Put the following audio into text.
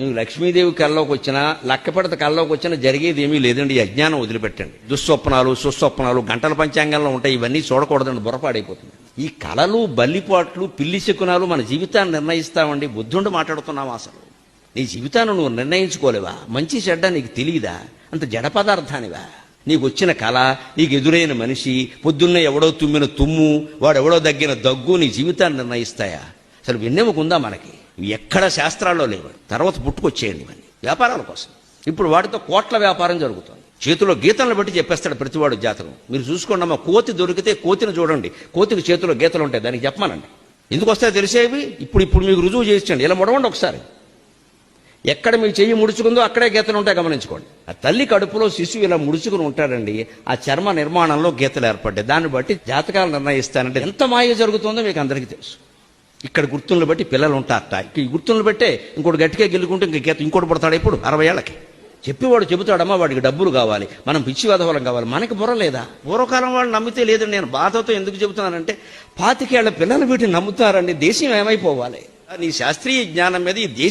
నువ్వు లక్ష్మీదేవి కల్లోకి వచ్చినా లక్కపెడత కల్లోకి వచ్చినా జరిగేది ఏమీ లేదండి అజ్ఞానం వదిలిపెట్టండి. దుస్వప్నాలు సుస్వప్నాలు గంటల పంచాంగంలో ఉంటాయి ఇవన్నీ చూడకూడదండి బురపాడైపోతుంది ఈ కళలు బల్లిపాట్లు పిల్లి శకునాలు మన జీవితాన్ని నిర్ణయిస్తామండి బుద్ధుండి మాట్లాడుతున్నాం అసలు. నీ జీవితాన్ని నువ్వు నిర్ణయించుకోలేవా? మంచి చెడ్డ నీకు తెలియదా? అంత జడ పదార్థానివా? నీకు వచ్చిన కళ నీకు ఎదురైన మనిషి పొద్దున్నే ఎవడో తుమ్మిన తుమ్ము వాడెవడో దగ్గిన దగ్గు నీ జీవితాన్ని నిర్ణయిస్తాయా? అసలు వెన్నెముకుందా మనకి? ఎక్కడ శాస్త్రాల్లో లేవు. తర్వాత పుట్టుకొచ్చేయండి ఇవన్నీ వ్యాపారాల కోసం. ఇప్పుడు వాటితో కోట్ల వ్యాపారం జరుగుతుంది. చేతిలో గీతలను బట్టి చెప్పేస్తాడు ప్రతివాడు జాతకం. మీరు చూసుకోండి అమ్మ కోతి దొరికితే కోతిని చూడండి. కోతికి చేతిలో గీతలు ఉంటాయి దానికి చెప్పమానండి. ఎందుకు వస్తాయో తెలిసేవి ఇప్పుడు ఇప్పుడు మీకు రుజువు చేయించండి. ఇలా ముడవండి ఒకసారి. ఎక్కడ మీ చెయ్యి ముడుచుకుందో అక్కడే గీతలు ఉంటాయి గమనించుకోండి. ఆ తల్లి కడుపులో శిశువు ఇలా ముడుచుకుని ఉంటాడండి. ఆ చర్మ నిర్మాణంలో గీతలు ఏర్పడ్డాయి. దాన్ని బట్టి జాతకాలు నిర్ణయిస్తానంటే ఎంత మాయ జరుగుతుందో మీకు అందరికీ తెలుసు. ఇక్కడ గుర్తులను బట్టి పిల్లలు ఉంటారట. ఇక ఈ గుర్తులను బట్టే ఇంకోటి గట్టిగా గెలుకుంటే ఇంక గీత ఇంకోటి పడతాడు ఇప్పుడు అరవై ఏళ్ళకి. చెప్పేవాడు చెబుతాడమ్మా వాడికి డబ్బులు కావాలి మనం పిచ్చి వేధవలం కావాలి. మనకి బుర్ర లేదా? పూర్వకాలం వాళ్ళు నమ్మితే లేదని నేను బాధతో ఎందుకు చెబుతున్నానంటే పాతికేళ్ళ పిల్లలు వీటిని నమ్ముతారండి దేశం ఏమైపోవాలి? నీ శాస్త్రీయ జ్ఞానం మీద ఈ దేశం